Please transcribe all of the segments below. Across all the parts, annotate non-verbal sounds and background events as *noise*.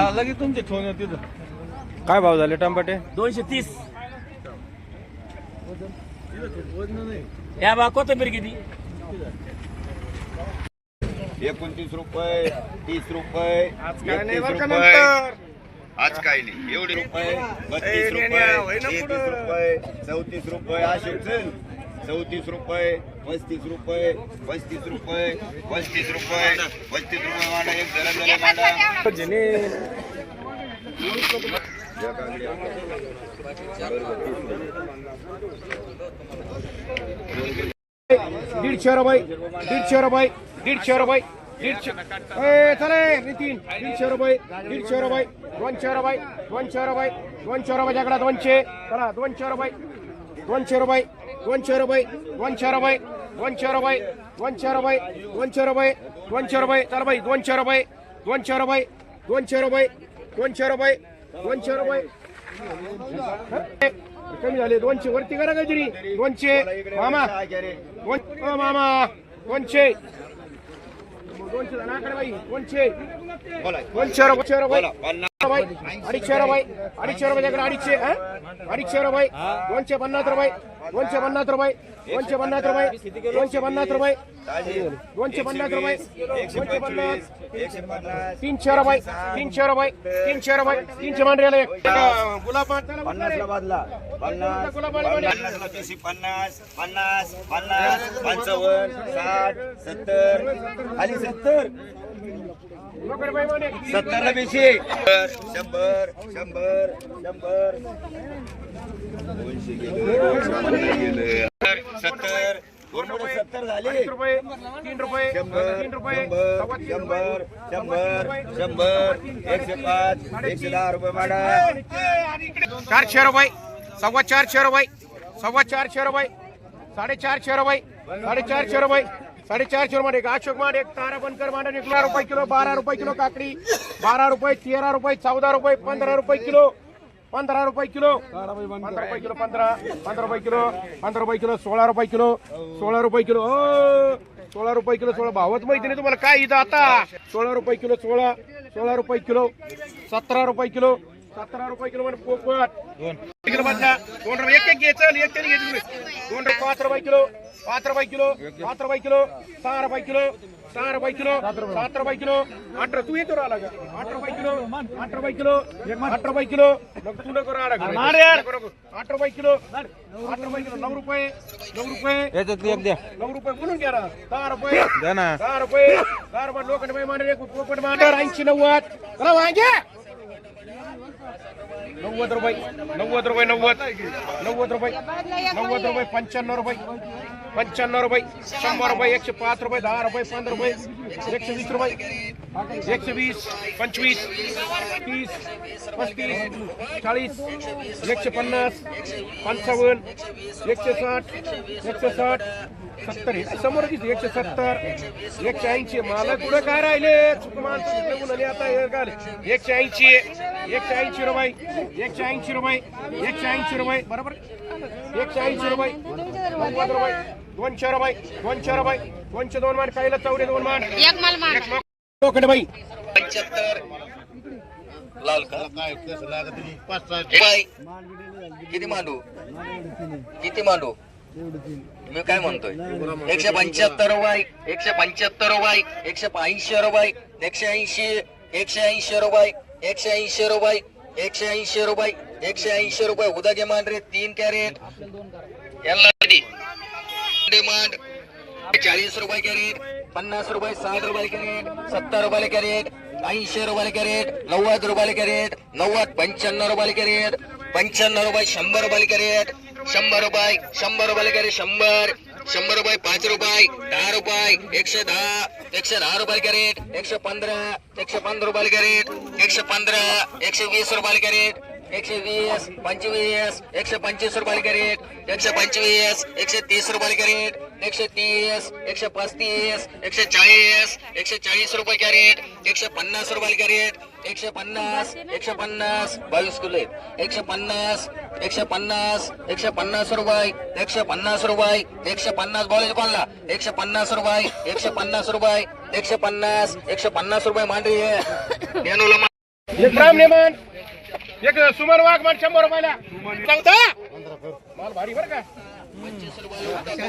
हा लगेच तुमचे ठेवून येऊ तिथं. काय भाव झाले टमाटे? दोनशे तीस. या बा कोथंबीर किती? एकोणतीस रुपये तीस रुपये आज काय नाही एकतीस बरं का रुपये. नंतर? आज काय नाही. एवढे रुपये बत्तीस रुपये तेहतीस. रुपये चौतीस रुपये असे चल. चौतीस रुपये पस्तीस रुपये पस्तीस रुपये पस्तीस रुपये पस्तीस रुपये मांडा एक जरा जरा मांडा दीडशे रुपये दीडशे रुपये दीडशे रुपये दीडशे. ए चले नितीन दीडशे रुपये दीडशे रुपये दोनशे रुपये दोनशे रुपये दोनशे रुपये जगडा दोनशे. चला दोनशे रुपये दोनशे रुपये. दोनशे रुपये दोनशे रुपये दोनशे रुपये दोनशे रुपये दोनशे रुपये दोनशे रुपये चला बाई दोनशे रुपये दोनशे रुपये दोनशे रुपये दोनशे रुपये दोनशे रुपये कमी झाले दोनशे वरती करा काहीतरी दोनशे मामा दोन मामा दोनशे दोनशे दोनशे दोनशे रुपये अडीचशे रुपये अडीचशे रुपये अडीचशे हा? अडीचशे रुपये दोनशे पन्नास रुपये दोनशे पन्नास रुपये दोनशे पन्नास रुपये दोनशे पन्नास रुपये दोनशे पन्नास रुपये दोनशे पन्नास तीनशे रुपये तीनशे रुपये तीनशे रुपये तीनशे मांडरेला एक गुलाब पन्नास पन्नास पन्नास पंचावन्न साठ सत्तर खाली सत्तर सत्तरला बेशी. शंभर शंभर शंभर. दोनशे गेले सत्तर. सत्तर झाले. तीन रुपये शंभर शंभर शंभर रुपये, शंभर शंभर. एकशे पाच एकशे दहा रुपये माडा. चारशे रुपये. सव्वा चारशे रुपये. सव्वा चारशे रुपये. साडेचारशे रुपये. साडेचारशे रुपये. साडेचारशे रुपये एक अशोक माड एक तारा बनकर मांडा एक रुपये किलो बारा रुपये किलो काकडी बारा रुपये तेरा रुपये चौदा रुपये पंधरा रुपये किलो पंधरा रुपये किलो पंधरा रुपये किलो पंधरा पंधरा रुपये किलो पंधरा रुपये किलो सोळा रुपये किलो सोळा रुपये किलो सोळा रुपये किलो सोळा भावच माहिती नाही तुम्हाला काय इथं आता सोळा रुपये किलो सोळा सोळा रुपये किलो सतरा रुपये किलो सतरा रुपये किलो म्हणजे पोपट किलो बदला दोन रुपये एक एक घे चल एक तरी घे तुम्ही. दोन रुपये पाच रुपये किलो पाच रुपये किलो पाच रुपये किलो सहा रुपये किलो सहा रुपये किलो सात रुपये किलो आठ तू येतो आला का आठ रुपये किलो आठ रुपये किलो आठ रुपये किलो नको तू नको आला का नको, नको. आठ रुपये किलो आठ रुपये किलो नऊ रुपये नऊ रुपये याच्यात एक द्या नऊ रुपये बोलून घ्या ना दहा रुपये द्या ना दहा रुपये दहा रुपये लोखंड बाई मांडर एक पोपट मांडर ऐंशी नव्वद चला वांगे नव्वद रुपये नव्वद रुपये नव्वद नव्वद रुपये नव्वद रुपये पंच्याण्णव रुपये. पंच्याण्णव रुपये शंभर रुपये एकशे पाच रुपये दहा रुपये पंधरा रुपये एकशे वीस रुपये एकशे वीस पंचवीस तीस पस्तीस चाळीस एकशे पन्नास पंचावन्न एकशे साठ एकशे साठ सत्तर. हे समोर दिसते एकशे सत्तर एकशे ऐंशी. मला कुठं काय राहिले? चुकमान आता एकशे ऐंशी एकशे ऐंशी रुपये एकशे ऐंशी रुपये एकशे ऐंशी रुपये. बरोबर? एकशे ऐंशी रुपये नव्वद रुपये. दोनशे रुपये दोनशे रुपये दोनशे दोन मान काहीला चौरे दोन मान. एक माल मार एक लोकड बाई. बाई किती मांडू? किती मांडू? मी काय म्हणतोय? एकशे पंच्याहत्तर रुपये एकशे पंच्याहत्तर रुपये एकशे ऐंशी रुपये एकशे ऐंशी एकशे ऐंशी रुपये एकशे ऐंशी रुपये एकशे ऐंशी रुपये एकशे ऐंशी रुपये. उदगे मांडरे तीन कॅरेट. यांना डिमांड चाळीस रुपये कॅरेट पन्नास रुपये साठ रुपये कॅरेट सत्तर रुपये कॅरेट ऐंशी रुपये कॅरेट नव्वद रुपये कॅरेट नव्वद पंच्याण्णव रुपये कॅरेट पंच्याण्णव रुपये शंभर रुपये कॅरेट शंभर रुपये शंभर रुपये कॅरेट शंभर शंभर रुपये पाच रुपये दहा रुपये एकशे दहा एकशे दहा रुपये कॅरेट एकशे पंधरा एकशे पंधरा रुपये कॅरेट एकशे पंधरा एकशे वीस रुपये कॅरेट एकशे वीस पंचवीस एकशे पंचवीस रुपये कॅरेट एकशे पंचवीस एकशे तीस रुपये कॅरेट एकशे तीस एकशे पस्तीस एकशे चाळीस एकशे चाळीस रुपये कॅरेट एकशे पन्नास रुपये कॅरेट एकशे पन्नास एकशे पन्नास बावीस किलो एकशे पन्नास एकशे पन्नास एकशे पन्नास रुपये एकशे पन्नास रुपये एकशे पन्नास बोलायचं कोणला? एकशे पन्नास रुपये एकशे पन्नास रुपये एकशे पन्नास एकशे पन्नास रुपये मांडरी आहे. *coughs* एक सुमन वाघ म्हणजे शंभर रुपयाला. सांगता? माल भारी बरं का?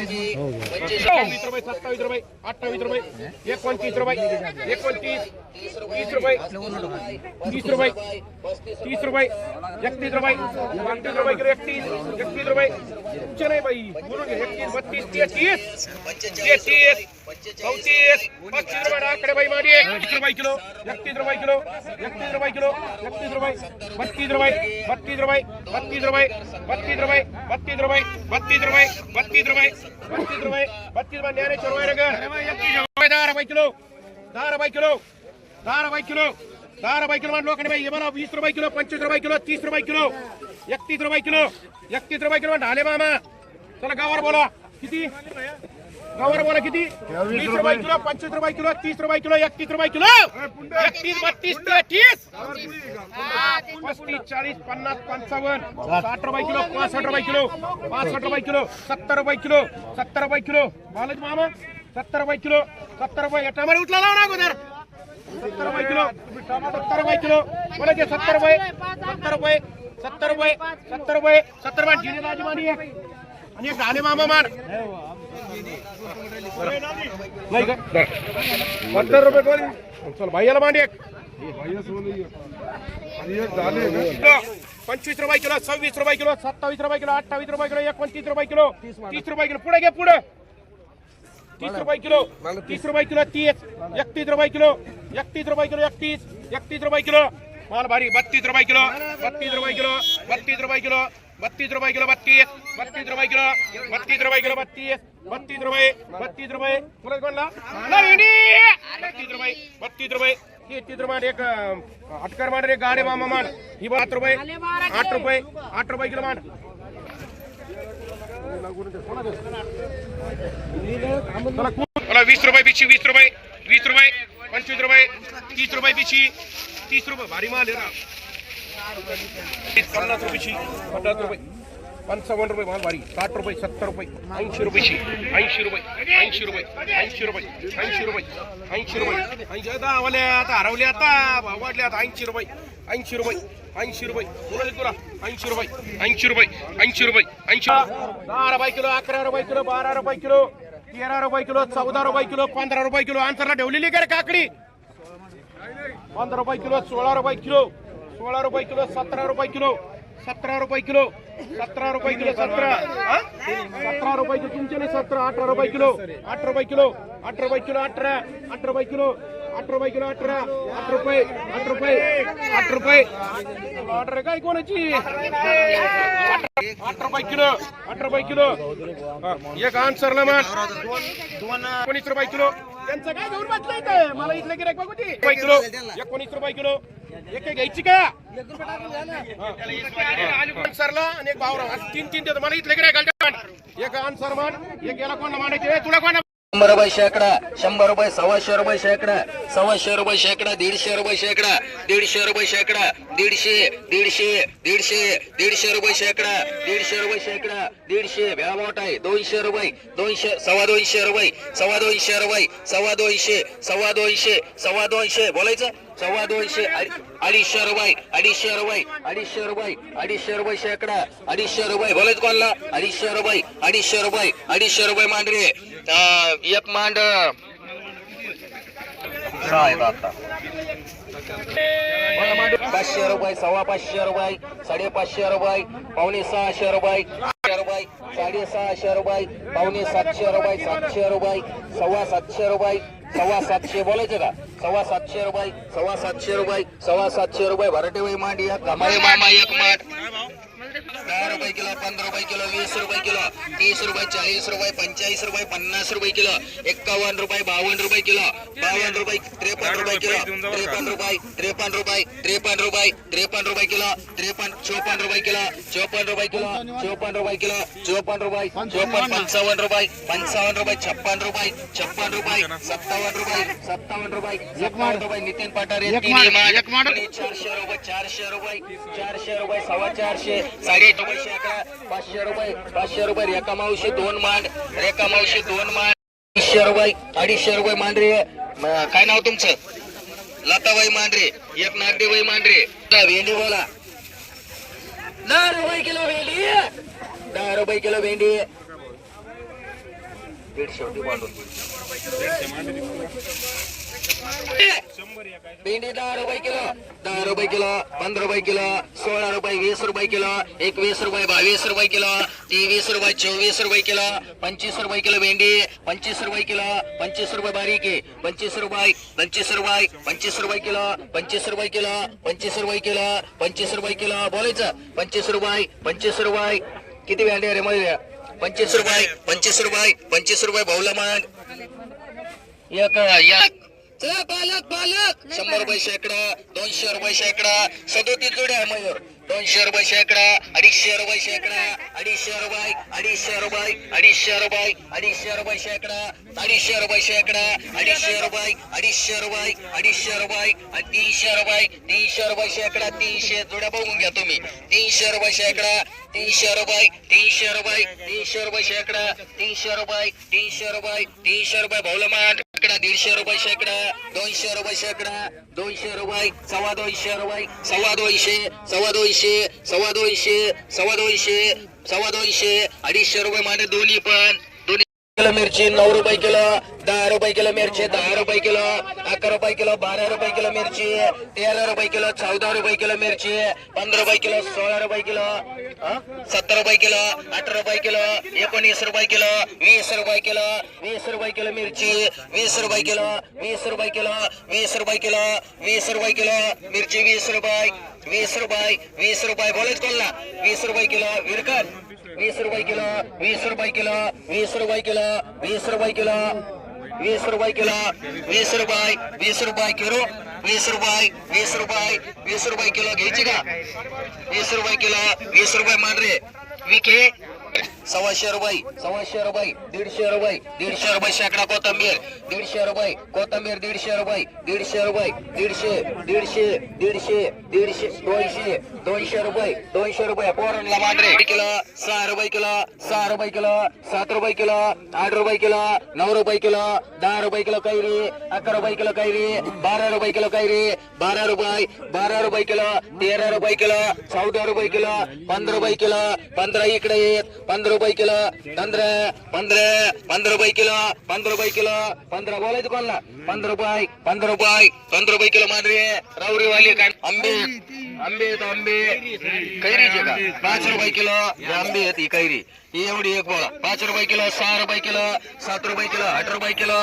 सव्वीस रुपये सत्तावीस रुपये अठ्ठावीस रुपये एकोणतीस रुपये एकोणतीस तीस रुपये तीस रुपये तीस रुपये एकतीस रुपये एकतीस रुपये किलो एकतीस एकतीस रुपये. तुमचे नाही बाई बोलून घे एकतीस बत्तीस तेहतीस तेहतीस चौतीस पस्तीस रुपये आकडे बाई माडी एकतीस रुपये किलो एकतीस रुपये किलो एकतीस रुपये किलो एकतीस रुपये बत्तीस रुपये बत्तीस रुपये बत्तीस रुपये बत्तीस रुपये ಬತ್ತೀಸ್ ರೂಪಾಯಿ ಬತ್ತೀಸ್ ರೂಪಾಯಿ ಬತ್ತೀಸ್ ರೂಪಾಯಿ ಬತ್ತೀಸ್ ರೂಪಾಯಿ ಬತ್ತೀಸ್ ಬಂದು ನೇರೇ ಚೊರವೈ ರೂಪಾಯಿ ಧಾರಾವಾಹಿ ಕಿಲೋ ಧಾರಾವಾಹಿ ಕಿಲೋ ಧಾರಾವಾಹಿ ಕಿಲೋ ಧಾರಾವಾಹಿ ಕಿಲೋ ಮಾಡಿ ಲೋಕಣಿ ಭಾಯಿ ಇವನ ವೀಸ್ ರೂಪಾಯಿ ಕಿಲೋ ಪಂಚೀಸ್ ರೂಪಾಯಿ ಕಿಲೋ ತೀಸ್ ರೂಪಾಯಿ ಕಿಲೋ ಎಕ್ತೀಸ್ ರೂಪಾಯಿ ಕಿಲೋ ಎಕ್ತೀಸ್ ರೂಪಾಯಿ ಕಿಲೋ ढाले मामा चला गावावर बोला किती गावावर बोला किती? वीस रुपये. किलो पंचवीस रुपये किलो तीस रुपये किलो एकतीस रुपये किलो. एकतीस बत्तीस तेहतीस. पस्तीस चाळीस पन्नास पंचावन्न. साठ रुपये किलो पासष्ट रुपये किलो पासष्ट रुपये किलो सत्तर रुपये किलो सत्तर रुपये किलो. बालाजी मामा सत्तर रुपये किलो सत्तर रुपये. टमाटे उठला लावा ना अगोदर. सत्तर रुपये किलो. सत्तर रुपये किलो. बोलायचे सत्तर रुपये. सत्तर रुपये सत्तर रुपये सत्तर रुपये सत्तर रुपये. जिने राजी मानी आहे. आणि एक मामा मान. नाही का? सत्तर रुपये कोणी चल भाईयाला मांडी एक. पंचवीस रुपये किलो सव्वीस रुपये किलो सत्तावीस रुपये किलो अठ्ठावीस रुपये किलो एकोणतीस रुपये किलो. तीस रुपये किलो. पुढे घे पुढे. तीस रुपये किलो. तीस रुपये किलो तीस. एकतीस रुपये किलो. एकतीस रुपये किलो एकतीस. एकतीस रुपये किलो. माल भारी. बत्तीस रुपये किलो. बत्तीस रुपये किलो. बत्तीस रुपये किलो. बत्तीस रुपये किलो बत्तीस. बत्तीस रुपये किलो बत्तीस रुपये किलो बत्तीस. बत्तीस रुपये बत्तीस रुपये. पुढे कोणला? बत्तीस रुपये बत्तीस रुपये. तेहतीस रुपये एक अटकर मान एक गाडे मामा मान ही आठ रुपये. आठ रुपये आठ रुपये किलो मान वीस रुपये पिची वीस रुपये वीस रुपये पंचवीस रुपये तीस रुपये पिची तीस रुपये भारी माल आहे पन्नास रुपयाची पन्नास रुपये पंचावन्न रुपये माल भारी साठ रुपये सत्तर रुपये ऐंशी रुपयाची ऐंशी रुपये ऐंशी रुपये ऐंशी रुपये ऐंशी रुपये ऐंशी रुपये ऐंशी आता आवाले आता हरवले आता भाव वाढले आता ऐंशी रुपये ऐंशी रुपये ऐंशी रुपये कोणाला तुला ऐंशी रुपये ऐंशी रुपये ऐंशी रुपये ऐंशी दहा रुपये किलो अकरा रुपये किलो बारा रुपये किलो तेरा रुपये किलो चौदा रुपये किलो पंधरा रुपये किलो आंतरला ठेवलेली का काकडी पंधरा रुपये किलो सोळा रुपये किलो सोळा रुपये किलो सतरा रुपये किलो सतरा रुपये किलो सतरा रुपये किलो सतरा हा? सतरा रुपये किलो तुमचे नाही सतरा अठरा रुपये किलो आठ रुपये किलो आठ रुपये किलो अठरा आठ रुपये किलो आठ रुपये किलो अठरा आठ रुपये आठ रुपये आठ रुपये ऑर्डर काय कोणाची आठ रुपये किलो आठ रुपये किलो हा, एक आन्सरला मान एकोणीस रुपये किलो त्यांचं काय घेऊन बसलं इथे? मला इथलं गिरायक बघू ती रुपये किलो. एकोणीस रुपये किलो. एक एक घ्यायची का? सरला आणि एक भावरा. तीन तीन देतो. मला इथलं गिरायक एक आन्सर मान एक गेला कोण मांडायचे? तुला कोण शंभर रुपये शेकडा शंभर रुपये सव्वाशे रुपये शेकडा सव्वाशे रुपये शेकडा दीडशे रुपये शेकडा दीडशे रुपये शेकडा दीडशे दीडशे दीडशे दीडशे रुपये शेकडा दीडशे रुपये शेकडा दीडशे भ्या मोठ आहे दोनशे रुपये दोनशे सव्वा दोनशे रुपये सव्वा दोनशे रुपये सव्वा दोनशे सव्वा दोनशे सव्वा दोनशे बोलायचं? सव्वा दोनशे अडीचशे रुपये अडीचशे रुपये अडीचशे रुपये अडीचशे रुपये शेकडा अडीचशे रुपये बोलायचं कोणला? अडीचशे रुपये अडीचशे रुपये अडीचशे रुपये मांडरे. एक मांड पाचशे रुपये सव्वा पाचशे रुपये साडेपाचशे रुपये पावणे सहाशे रुपये रुपये साडेसहाशे रुपये पावणे सातशे रुपये सातशे रुपये सव्वा सातशे रुपये सव्वा सातशे बोलायचं का? सव्वा सातशे रुपये सव्वा सातशे रुपये सव्वा सातशे रुपये. भरटेबाई मांडी एक कमाई मामा एक माठ दहा रुपये किलो पंधरा रुपये किलो वीस रुपये किलो तीस रुपये चाळीस रुपये पंचेचाळीस रुपये पन्नास रुपये किलो एक्कावन्न रुपये बावन्न रुपये किलो बावन्न रुपये त्रेपन्न रुपये किलो त्रेपन्न रुपये त्रेपन्न रुपये त्रेपन्न रुपये त्रेपन्न रुपये किलो त्रेपन्न चोपन्न रुपये किलो चोपन्न रुपये किलो चोपन्न रुपये किलो चोपन्न रुपये चोपन्न पंचावन्न रुपये पंचावन्न रुपये छप्पन रुपये छप्पन रुपये सत्तावन्न रुपये सत्तावन्न रुपये सत्तावन्न रुपये नितीन पठारे चारशे रुपये चारशे रुपये चारशे रुपये सव्वा चारशे साडे पाचशे रुपये पाचशे रुपये रेखा मावशी दोन मांड रेखा मावशी दोन मांड अडीचशे रुपये अडीचशे रुपये मांडरे काय नाव तुमचं? लताबाई मांडरे एक नागदेबाई मांडरे भेंडी बोला. दहा रुपये किलो भेंडी. दहा रुपये किलो भेंडी. दीडशे रुपये मांडून. भेंडी दहा रुपये किलो दहा रुपये किलो पंधरा रुपये किलो सोळा रुपये वीस रुपये किलो एकवीस रुपये बावीस रुपये किलो तेवीस रुपये चोवीस रुपये किलो पंचवीस रुपये किलो भेंडी पंचवीस रुपये किलो पंचवीस रुपये बारीक आहे पंचवीस रुपये पंचवीस रुपये पंचवीस रुपये किलो पंचवीस रुपये किलो पंचवीस रुपये किलो पंचवीस रुपये किलो बोलायचं पंचवीस रुपये पंचवीस रुपये किती भेंडी अरे मध्ये पंचवीस रुपये पंचवीस रुपये पंचवीस रुपये भाऊला मग एक पालक पालक शंभर रुपये शेकडा दोनशे रुपये शेकडा सदोतीस जोड्या आहे मयूर दोनशे रुपये शेकडा अडीचशे रुपये शेकडा अडीचशे रुपये अडीचशे रुपये अडीचशे रुपये अडीचशे रुपये शेकडा अडीचशे रुपये शेकडा अडीचशे रुपये अडीचशे रुपये अडीचशे रुपये तीनशे रुपये तीनशे रुपये शेकडा तीनशे जोड्या बघून घ्या तुम्ही. तीनशे रुपये शेकडा तीनशे रुपये तीनशे रुपये तीनशे रुपये शेकडा तीनशे रुपये तीनशे रुपये तीनशे रुपये भाऊलमान शेकडा दीडशे रुपये शेकडा दोनशे रुपये शेकडा दोनशे रुपये सव्वा दोनशे रुपये सव्वा दोनशे सव्वा दोनशे सव्वा दोनशे सव्वा दोनशे सव्वा दोनशे अडीचशे रुपये माने दोन्ही पण. किलो मिरची नऊ रुपये किलो दहा रुपये किलो मिरची दहा रुपये किलो अकरा रुपये किलो बारा रुपये किलो मिरची तेरा रुपये किलो चौदा रुपये किलो मिरची पंधरा रुपये किलो सोळा रुपये किलो सत्तर रुपये किलो अठरा रुपये किलो एकोणीस रुपये किलो वीस रुपये किलो वीस रुपये किलो मिरची वीस रुपये किलो वीस रुपये किलो वीस रुपये किलो वीस रुपये किलो मिरची वीस रुपये वीस रुपये वीस रुपये बोलत कोणला वीस रुपये किलो विरकन वीस रुपये किलो वीस रुपये किलो वीस रुपये किलो वीस रुपये किलो वीस रुपये किलो वीस रुपये वीस रुपये किलो वीस रुपये वीस रुपये वीस रुपये किलो घ्यायची का? वीस रुपये किलो वीस रुपये मान रे विके? सव्वाशे रुपये सव्वाशे रुपये दीडशे रुपये दीडशे रुपये शेकडा कोथंबीर दीडशे रुपये कोथंबीर दीडशे रुपये दीडशे रुपये दीडशे दीडशे दीडशे दीडशे दोनशे दोनशे रुपये दोनशे रुपये पोरणला मांडरे किलो सहा रुपये किलो सहा रुपये किलो सात रुपये किलो आठ रुपये किलो नऊ रुपये किलो दहा रुपये किलो कैरी अकरा रुपये किलो कैरी बारा रुपये किलो कैरी बारा रुपये बारा रुपये किलो तेरा रुपये किलो चौदा रुपये किलो पंधरा रुपये किलो पंधरा इकडे येत पंधरा रुपये किलो पंधरा पंधरा पंधरा रुपये किलो पंधरा रुपये किलो पंधरा बोलायचं कोणला पंधरा रुपये पंधरा रुपये पंधरा रुपये किलो मांडरे रावरीवाली काय आंबे आंबे आहेत आंबे कैरीचे का पाच रुपये किलो हे आंबे आहेत ही एवढी एक बोळा पाच रुपये किलो सहा रुपये किलो सात रुपये किलो आठ रुपये किलो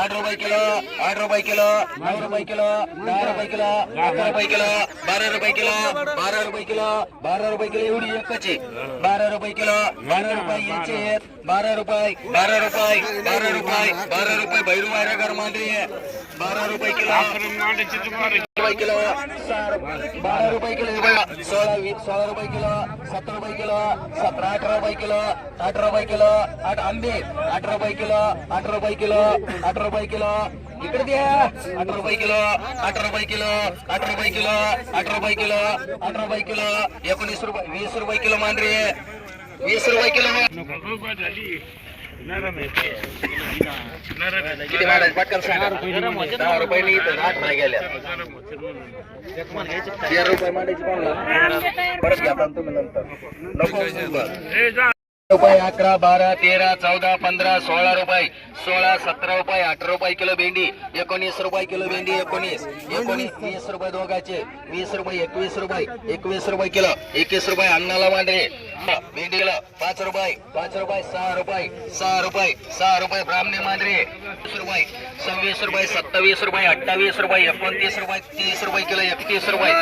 आठ रुपये किलो आठ रुपये किलो नऊ रुपये किलो दहा रुपये किलो अकरा रुपये किलो बारा रुपये किलो बारा रुपये किलो बारा रुपये किलो एवढी एकच आहे बारा रुपये किलो बारा रुपये याचे आहेत बारा रुपये बारा रुपये बारा रुपये बारा रुपये भैरू मारेकर मांडरी बारा रुपये किलो रुपये किलो सहा बारा रुपये किलो सोळा सोळा रुपये किलो सतरा रुपये किलो सतरा अठरा रुपये किलो आठ रुपये किलो आठ आंबे आठ रुपये किलो आठ रुपये किलो आठ रुपये किलो. इकडे द्या आठ रुपये किलो आठ रुपये किलो आठ रुपये किलो आठ रुपये किलो आठ रुपये किलो. एकोणीस रुपये वीस रुपये किलो मांडरे वीस रुपये किलो किती मांडायचे पटकन सांगा. दहा रुपये नाही तर आठ नाही गेल्या. तेरा रुपये मांडायची कोणाला परत घ्या तुम्ही नंतर. नको रुपये अकरा बारा तेरा चौदा पंधरा सोळा रुपये सोळा सतरा रुपये अठरा रुपये किलो भेंडी एकोणीस रुपये किलो भेंडी एकोणीस एकोणीस वीस रुपये दोघाचे वीस रुपये एकवीस रुपये एकवीस रुपये किलो एकवीस रुपये अन्नाला मांडरे भेंडीला पाच रुपये पाच रुपये सहा रुपये सहा रुपये सहा रुपये ब्राह्मणी मांडरे रुपये सव्वीस रुपये सत्तावीस रुपये अठ्ठावीस रुपये एकोणतीस रुपये तीस रुपये किलो एकतीस रुपये.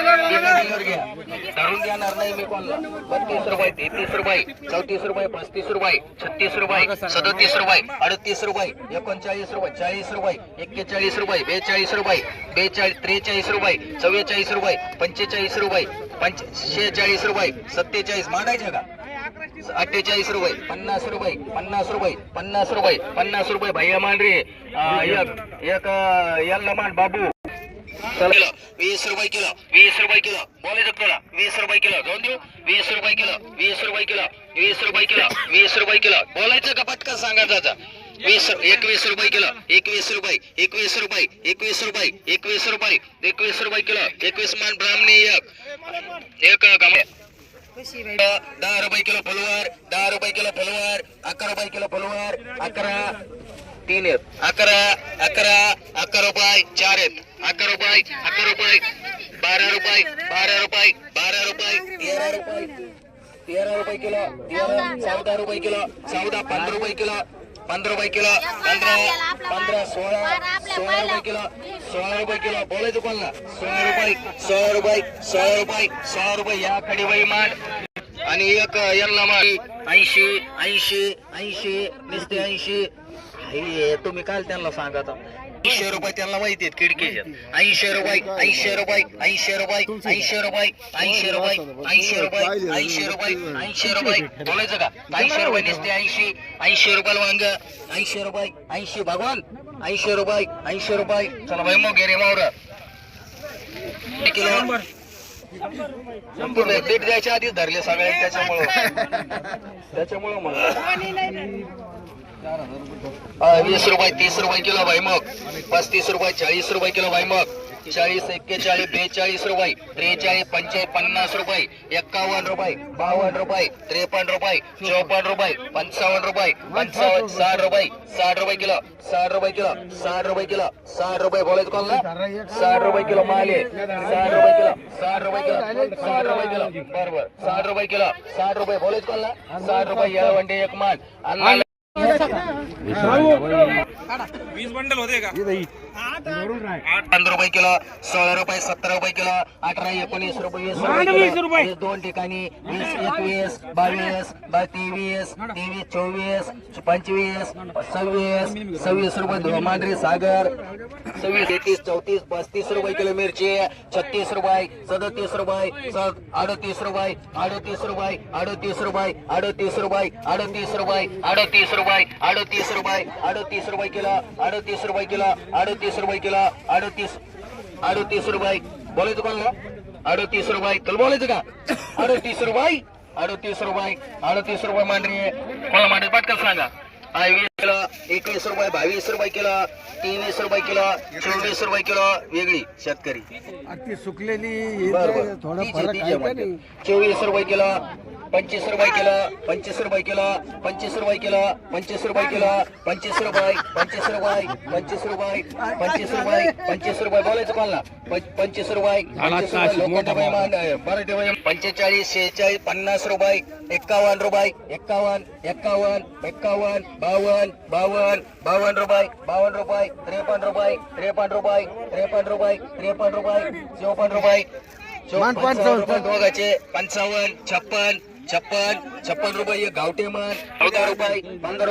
धरून घेणार नाही मी कोणला. बत्तीस रुपये तेहतीस रुपये चौतीस रुपये पस्तीस रुपये छत्तीस रुपये सदतीस रुपये अडतीस रुपये एकोणचाळीस रुपये चाळीस रुपये एक्केचाळीस रुपये बेचाळीस रुपये बेचाळीस त्रेचाळीस रुपये चव्वेचाळीस रुपये पंचेचाळीस रुपये पंच शेहेचाळीस रुपये सत्तेचाळीस मांडायचे का? अठ्ठेचाळीस रुपये पन्नास रुपये पन्नास रुपये पन्नास रुपये पन्नास रुपये. भैया मांडरे एक एक याला मान बाबू. किलो वीस रुपये किलो वीस रुपये किलो. बोलायचं तुला? वीस रुपये किलो. जाऊन देऊ. वीस रुपये किलो वीस रुपये किलो वीस रुपये किलो वीस रुपये किलो. बोलायचं का पटकन सांगा त्याचा? वीस एकवीस रुपये किलो एकवीस रुपये एकवीस रुपये एकवीस रुपये एकवीस रुपये एकवीस रुपये किलो एकवीस मान ब्राह्मणी एक. एक गम- दहा रुपये किलो फुलवार दहा रुपये किलो फुलवार अकरा रुपये किलो फुलवार अकरा तीन आहेत. अकरा अकरा अकरा रुपये चार आहेत. अकरा रुपये अकरा रुपये बारा रुपये बारा रुपये बारा रुपये तेरा रुपये तेरा रुपये किलो तेरा चौदा रुपये किलो चौदा पंधरा रुपये किलो पंधरा रुपये किलो पंधरा पंधरा सोळा सोळा रुपये किलो सोळा रुपये किलो. बोलायचं कोणाला? सोळा रुपये सोळा रुपये सोळा रुपये सोळा रुपये. या माठ आणि एक यांना माल ऐंशी ऐंशी ऐंशी नुसते ऐंशी. हे तुम्ही काल त्यांना सांगा ऐंशी रुपये त्यांना माहिती आहेत खिडकीचे. ऐंशी रुपये ऐंशी रुपये ऐंशी रुपये ऐंशी रुपये ऐंशी रुपये ऐंशी रुपये ऐंशी रुपये ऐंशी रुपये. बोलायचं का? ऐंशी रुपये नुसते ऐंशी ऐंशी रुपयाला वांग. ऐंशी रुपये ऐंशी. भगवान ऐंशी रुपये ऐंशी रुपये. चला भाई मग गेरे मावर. किलो? संपूर्ण बीट द्यायच्या आधीच धरले सगळे त्याच्यामुळं. त्याच्यामुळं म्हणलं वीस रुपये तीस रुपये किलो भाई मग. पस्तीस रुपये चाळीस रुपये किलो भाई मग. चाळीस एक्केचाळीस बेचाळीस रुपये त्रेचाळीस पंचेचाळीस पन्नास रुपये एक्कावन्न रुपये बावन्न रुपये त्रेपन्न रुपये चौपन्न रुपये पंचावन्न रुपये पंचावन्न साठ रुपये साठ रुपये किलो साठ रुपये किलो साठ रुपये किलो साठ रुपये बोलायचं कोणाला साठ रुपये किलो माल आहे साठ रुपये किलो साठ रुपये किलो साठ रुपये किलो बरोबर साठ रुपये किलो साठ रुपये बोलायचं कोणाला साठ रुपये या वंडे एक मान वीस बंडल होते का पंधरा रुपये किलो सोळा रुपये सतरा रुपये किलो अठरा एकोणीस रुपये. हे दोन ठिकाणी वीस एकवीस बावीस बा तेवीस तेवीस चोवीस पंचवीस सव्वीस सव्वीस रुपये धो- मांढरी सागर. सव्वीस एकतीस चौतीस पस्तीस रुपये किलो मिरची. छत्तीस रुपये सदतीस रुपये अडतीस रुपये अडतीस रुपये अडतीस रुपये अडतीस रुपये अडतीस रुपये अडतीस रुपये अडतीस रुपये अडतीस रुपये किलो अडतीस रुपये किलो अडतीस रुपये किलो अडतीस अडतीस रुपये. बोलायचं कोणाला? अडतीस रुपये. तुला बोलायचं का? अडतीस रुपये अडतीस रुपये अडतीस रुपये मांडरी कोणाला मांडरी पटकन सांगा. वीस किलो एकवीस रुपये बावीस रुपये किलो तेवीस रुपये किलो चोवीस रुपये किलो वेगळी शेतकरी. सुकलेली. चोवीस रुपये किलो पंचवीस रुपये किलो पंचवीस रुपये किलो पंचवीस रुपये किलो पंचवीस रुपये किलो पंचवीस रुपये पंचवीस रुपये पंचवीस रुपये पंचवीस रुपये पंचवीस रुपये बोलायचं कोणाला? पंचवीस रुपये. मराठी पंचेचाळीस शेहेचाळीस पन्नास रुपये एक्कावन्न रुपये एक्कावन्न एक्कावन्न एक्कावन्न बावन्न बावन्न बावन्न रुपये बावन्न रुपये त्रेपन्न रुपये त्रेपन्न रुपये त्रेपन्न रुपये त्रेपन्न रुपये चौपन्न रुपये रुपये दोघाचे पंचावन्न छप्पन છપ્પન છપ્પન રૂપિયા ગાવટીમાં પંદર રૂપિયા પંદર